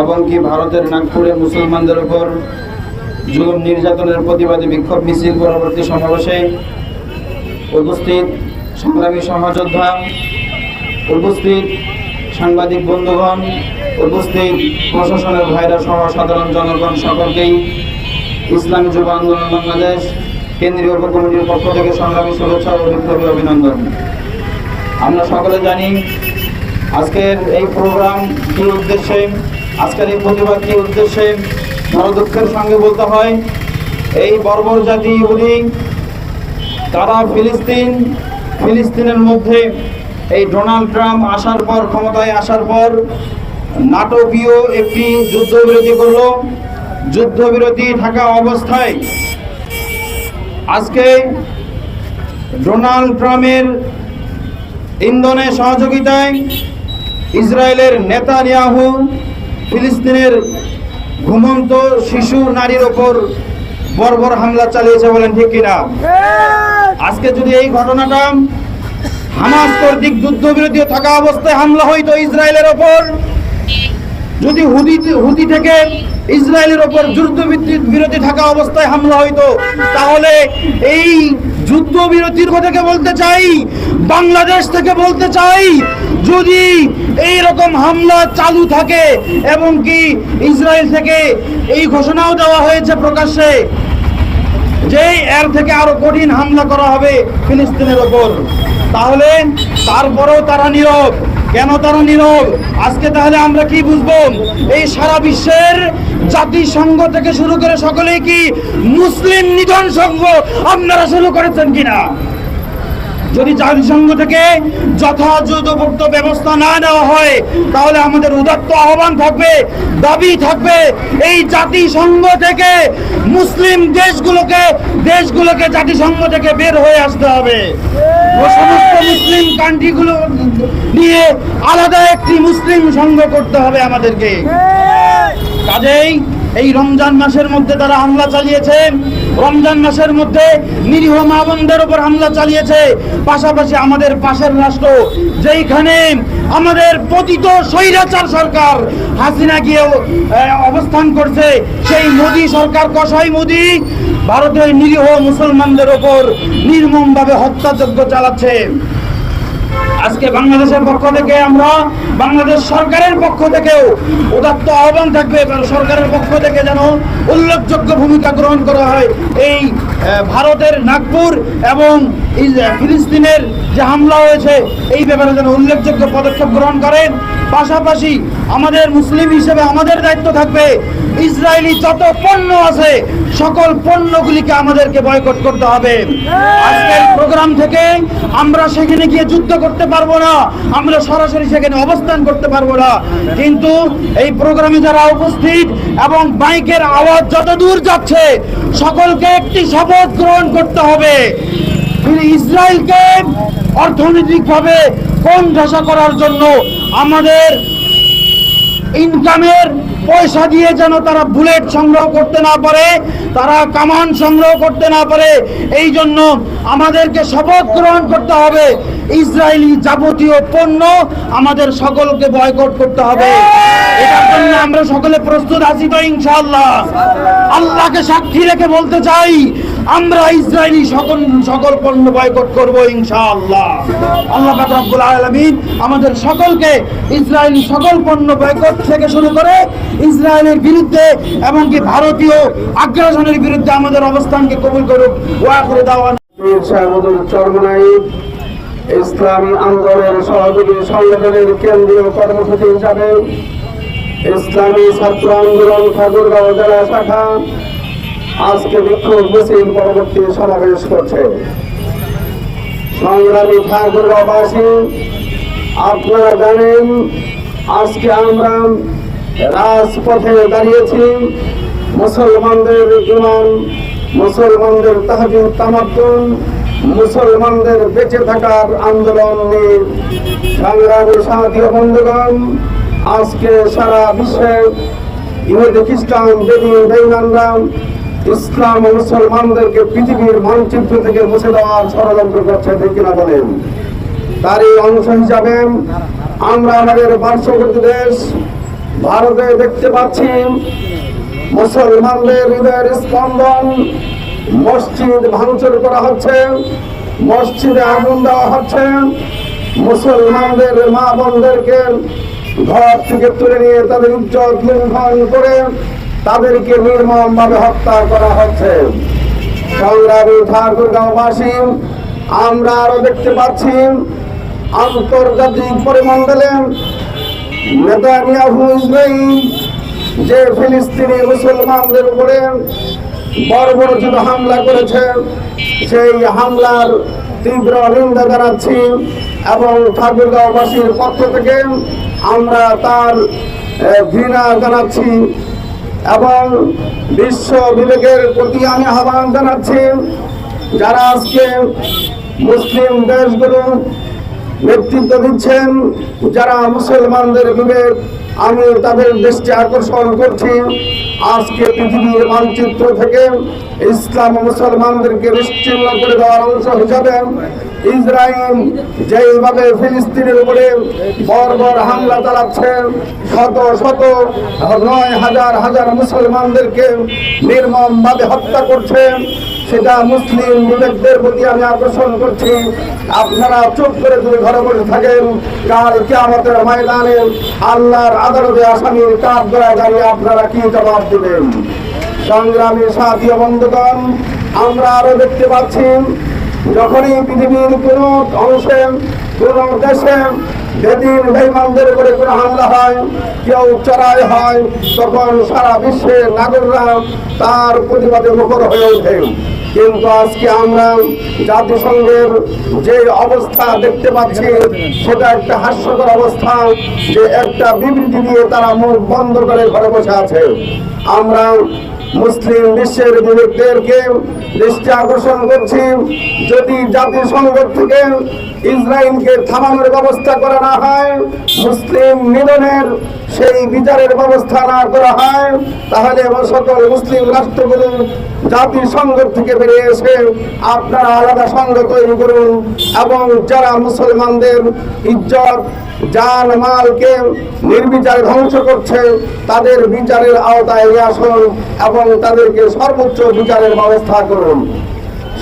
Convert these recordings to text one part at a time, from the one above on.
এবং কি ভারতের নাগপুরে মুসলমানদের উপর জুলুম নির্যাতনের প্রতিবাদী বিক্ষোভ মিছিল পরবর্তী সমাবেশে উপস্থিত সংগ্রামী সহযোদ্ধা, উপস্থিত সাংবাদিক বন্ধুগণ, উপস্থিত প্রশাসনের ভাইরা সহ সাধারণ জনগণ সকলকেই ইসলামী যুব আন্দোলন বাংলাদেশ কেন্দ্রীয় উপকমিটির পক্ষ থেকে সংগ্রামী শুভেচ্ছা ও বিপ্লবী অভিনন্দন। আমরা সকলে জানি আজকের এই প্রোগ্রাম কি উদ্দেশ্যে? আজকের এই প্রতিবাদ কি উদ্দেশ্যে? বড় দুঃখের সঙ্গে বলতে হয়, এই বর্বর জাতি ইহুদি তারা ফিলিস্তিন? ফিলিস্তিনের মধ্যে এই ডোনাল্ড ট্রাম্প আসার পর, ক্ষমতায় আসার পর নাটকীয় একটি যুদ্ধবিরতি করল। যুদ্ধবিরতি থাকা অবস্থায় আজকে ডোনাল্ড ট্রাম্পের ইন্ধনের সহযোগিতায় ইসরায়েলের নেতা নেতানিয়াহু ফিলিস্তিনের ঘুমন্ত শিশু নারীর ওপর বর্বর হামলা চালিয়েছে বলেন ঠিক কিনা? আজকে যদি এই ঘটনাটা হামাস কর্তৃক যুদ্ধ বিরোধী থাকা অবস্থায় হামলা হইতো ইসরায়েলের ওপর, যদি হুদি হুদি থেকে ইসরায়েলের ওপর যুদ্ধ বিরোধী থাকা অবস্থায় হামলা হইতো, তাহলে এই যুদ্ধ বিরতির কথাকে বলতে চাই? বাংলাদেশ থেকে বলতে চাই, যদি এই রকম হামলা চালু থাকে এবং কি ইসরায়েল থেকে এই ঘোষণাও দেওয়া হয়েছে প্রকাশ্যে যে এর থেকে আরও কঠিন হামলা করা হবে ফিলিস্তিনের ওপর, তাহলে তারপরেও তারা নীরব। কেন তারা নীরব আজকে তাহলে আমরা কি বুঝব? এই সারা বিশ্বের জাতিসংঘ থেকে শুরু করে সকলেই কি মুসলিম নিধন সংঘ আপনারা শুরু করেছেন কিনা? যদি জাতিসংঘ থেকে যথাযথোপযুক্ত ব্যবস্থা না নেওয়া হয়, তাহলে আমাদের উদাত্ত আহ্বান থাকবে, দাবি থাকবে, এই জাতিসংঘ থেকে মুসলিম দেশগুলোকে দেশগুলোকে জাতিসংঘ থেকে বের হয়ে আসতে হবে। সমস্ত মুসলিম কান্ট্রিগুলো নিয়ে আলাদা একটি মুসলিম সংঘ করতে হবে আমাদেরকে। কাজেই এই রমজান মাসের মধ্যে তারা হামলা চালিয়েছে। রমজান মাসের মধ্যে নিরীহ মা উপর হামলা চালিয়েছে। পাশাপাশি আমাদের পাশের রাষ্ট্র, যেইখানে আমাদের পতিত স্বৈরাচার সরকার হাসিনা গিয়ে অবস্থান করছে, সেই মোদী সরকার কসাই মোদী ভারতের নিরীহ মুসলমানদের ওপর নির্মমভাবে হত্যাযজ্ঞ চালাচ্ছে। আজকে বাংলাদেশের পক্ষ থেকে আমরা বাংলাদেশ সরকারের পক্ষ থেকেও উদাত্ত আহ্বান থাকবে সরকারের পক্ষ থেকে যেন উল্লেখযোগ্য ভূমিকা গ্রহণ করা হয় এই ভারতের নাগপুর এবং ফিলিস্তিনের যে হামলা হয়েছে, এই ব্যাপারে যেন উল্লেখযোগ্য পদক্ষেপ গ্রহণ করেন। পাশাপাশি আমাদের মুসলিম হিসেবে আমাদের দায়িত্ব থাকবে, ইসরায়েলি যত পণ্য আছে, সকল পণ্যগুলিকে আমাদেরকে বয়কট করতে হবে। আজকের প্রোগ্রাম থেকে আমরা সেখানে গিয়ে যুদ্ধ করতে পারব না, আমরা সরাসরি সেখানে অবস্থান করতে পারব না। কিন্তু এই প্রোগ্রামে যারা উপস্থিত এবং বাইকের আওয়াজ যত দূর যাচ্ছে, সকলকে একটি শপথ গ্রহণ করতে হবে। ইসরায়েলকে অর্থনৈতিকভাবে কোন ধসা করার জন্য আমাদের ইনকামের পয়সা দিয়ে যেন তারা বুলেট সংগ্রহ করতে না পারে, তারা কামান সংগ্রহ করতে না পারে, এই জন্য আমাদেরকে শপথ গ্রহণ করতে হবে। ইসরায়েলি যাবতীয় পণ্য আমাদের সকলকে বয়কট করতে হবে। এটার জন্য আমরা সকলে প্রস্তুত আছি তো ইনশাআল্লাহ। আল্লাহকে সাক্ষী রেখে বলতে চাই আমরা ইসরায়েলি সকল সকল পণ্য বয়কট করব ইনশাআল্লাহ। আল্লাহ রব্বুল আলামিন আমাদের সকলকে ইসরায়েলি সকল পণ্য বয়কট থেকে শুরু করে ইসরায়েলের বিরুদ্ধে এমনকি ভারতীয় আগ্রাসনের বিরুদ্ধে আমাদের অবস্থানকে কবুল করুক ওয়া করে দেওয়া সাহেবুল আন্দোলনের সহযোগী সংগঠনের কেন্দ্রীয় কর্মসূচি হিসাবে ইসলামী ছাত্র আন্দোলন ঠাকুরগাঁও জেলা শাখা আজকে বিক্ষোভ মিছিল পরবর্তী সমাবেশ করছে। সংগ্রামী ঠাকুরগাঁওবাসী, আপনারা জানেন, আজকে আমরা রাজপথে দাঁড়িয়েছি। মুসলমানদের ইমান, মুসলমানদের তাহাজুদ তামাদ্দুন, মুসলমানদের বেঁচে থাকার আন্দোলন নিয়ে। সংগ্রামী সাহায্য বন্ধুগণ, আজকে সারা বিশ্বে ইহুদি খ্রিস্টান দেবী বেইমানরা ইসলাম ও মুসলমানদেরকে পৃথিবীর মানচিত্র থেকে মুছে দেওয়ার ষড়যন্ত্র করছে, ঠিক কিনা বলেন? তারই অংশ হিসাবে আমরা আমাদের পার্শ্ববর্তী দেশ ভারতে দেখতে পাচ্ছি মুসলমানদের হৃদয়ের স্পন্দন, মসজিদ ভাঙচুর করা হচ্ছে, মসজিদে আগুন দেওয়া হচ্ছে, মুসলমানদের মা বোনদেরকে ঘর থেকে তুলে নিয়ে তাদের ইজ্জত লুণ্ঠন করে তাদেরকে নির্মম ভাবে হত্যা করা হচ্ছে সংগ্রামী ঠাকুরগাঁওবাসী, আমরা আরও দেখতে পাচ্ছি, আন্তর্জাতিক পরিমণ্ডলে যে ফিলিস্তিনি মুসলমানদের উপরে বড় বড় বর্বরচিত হামলা করেছে, সেই হামলার তীব্র নিন্দা জানাচ্ছি এবং ঠাকুরগাঁওবাসীর পক্ষ থেকে আমরা তার ঘৃণা জানাচ্ছি। এবং বিশ্ব বিবেকের প্রতি আমি আহ্বান জানাচ্ছি, যারা আজকে মুসলিম দেশগুলো নেতৃত্ব দিচ্ছেন, যারা মুসলমানদের বিবেক আমি তাদের দৃষ্টি আকর্ষণ করছি। আজকে পৃথিবীর মানচিত্র থেকে ইসলাম মুসলমানদেরকে নিশ্চিন্ন করে দেওয়ার অংশ হিসাবে ইসরায়েল যেইভাবে ফিলিস্তিনের উপরে বর্বর হামলা চালাচ্ছে, শত শত নয় হাজার হাজার মুসলমানদেরকে নির্মমভাবে হত্যা করছে, সেটা মুসলিম বিবেকদের প্রতি আমি আকর্ষণ করছি। আপনারা চুপ করে যদি ঘরে বসে থাকেন, কাল কেয়ামতের ময়দানে আল্লাহর আদালতে আসামির কাঠ গড়ায় দাঁড়িয়ে আপনারা কি জবাব দেবেন? সংগ্রামী সাথী বন্ধুগণ, আমরা আরও দেখতে পাচ্ছি যখনই পৃথিবীর কোন অংশে, কোন দেশে যেদিন বেইমানদের উপরে কোনো হামলা হয়, কেউ চড়াই হয়, তখন সারা বিশ্বের নাগরিকরা তার প্রতিবাদে মুখর হয়ে ওঠে। কিন্তু আজকে আমরা জাতিসংঘের যে অবস্থা দেখতে পাচ্ছি, সেটা একটা হাস্যকর অবস্থা যে একটা বিবৃতি দিয়ে তারা মুখ বন্ধ করে ঘরে বসে আছে। আমরা মুসলিম বিশ্বের বিবেকদেরকে দৃষ্টি আকর্ষণ করছি। যদি জাতিসংঘ থেকে ইসরায়েলকে থামানোর ব্যবস্থা করা না হয়, মুসলিম মিলনের সেই বিচারের ব্যবস্থা না করা হয়, তাহলে সকল মুসলিম রাষ্ট্রগুলো জাতিসংঘ থেকে বেরিয়ে এসে আপনারা আলাদা সংঘ তৈরি করুন এবং যারা মুসলমানদের ইজ্জত, জান, মালকে নির্বিচারে ধ্বংস করছে, তাদের বিচারের আওতায় আসুন এবং তাদেরকে সর্বোচ্চ বিচারের ব্যবস্থা করুন।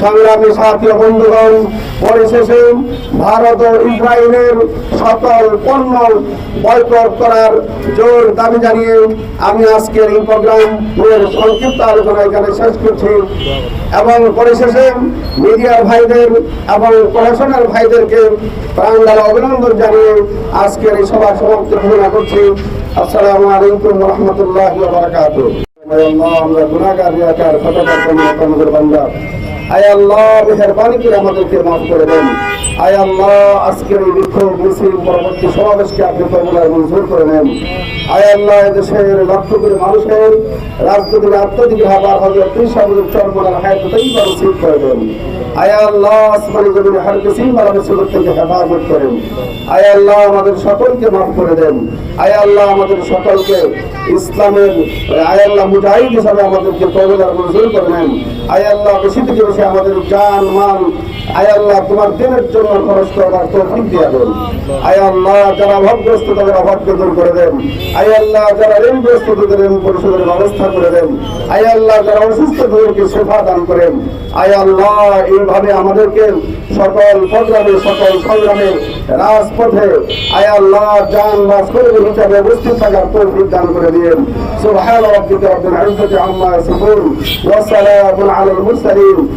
সংগ্রামী সাথী বন্ধুগণ, পরিশেষে ভারত ও ইসরায়েলের সকল পণ্য বয়কট করার জোর দাবি জানিয়ে আমি আজকের এই প্রোগ্রাম সংক্ষিপ্ত আলোচনা এখানে শেষ করছি। এবং পরিশেষে মিডিয়ার ভাইদের এবং প্রশাসনের ভাইদেরকে প্রাণ দ্বারা অভিনন্দন জানিয়ে আজকের এই সভা সমাপ্ত ঘোষণা করছি। আসসালামু আলাইকুম রহমতুল্লাহ আমরা রিয়াকার খতকার কর্মকর্তাদের বান্দা আয় আল্লাহ, মেহরবানি করে আমাদেরকে মাফ করে দেন। আয় আল্লাহ, আজকের এই বিক্ষোভ পরবর্তী সমাবেশকে আপনি মঞ্জুর করে নেন। আয় আল্লাহ, এদেশের লক্ষ করে মানুষের আত্মদিক হবার হজরত ত্রিশাবুল চর্মনার হায়াত করে দেন। আয় আল্লাহ, আসমানি হার কিসিম বালা মুসিবত থেকে হেফাজত করেন। আয় আল্লাহ, আমাদের সকলকে মাফ করে দেন। আয় আল্লাহ, আমাদের সকলকে ইসলামের, আয় আল্লাহ মুজাহিদ হিসাবে আমাদেরকে কবুলার মঞ্জুর করে নেন। আয় আল্লাহ, বেশি থেকে বেশি আমাদেরকে আমাদের জান, মাল, আয় আল্লাহ, তোমার দিনের জন্য খরচ করবার তৌফিক দিয়া দেন। আয় আল্লাহ, যারা অভাবগ্রস্ত, তাদের অভাবকে দূর করে দেন। আয় আল্লাহ, যারা ঋণগ্রস্ত, তাদের ঋণ পরিশোধের ব্যবস্থা করে দেন। আয় আল্লাহ, যারা অসুস্থ, তাদেরকে সেবা দান করেন। আয় আল্লাহ, এইভাবে আমাদেরকে সকল প্রোগ্রামে সকল সংগ্রামে রাজপথে আয় আল্লাহ জান বাস করে হিসাবে উপস্থিত থাকার তৌফিক দান করে দিন সুবহান রাব্বিকা রব্বিল ইজ্জতি আম্মা ইয়াসিফুন। ওয়া সালামুন আলাল মুরসালিন।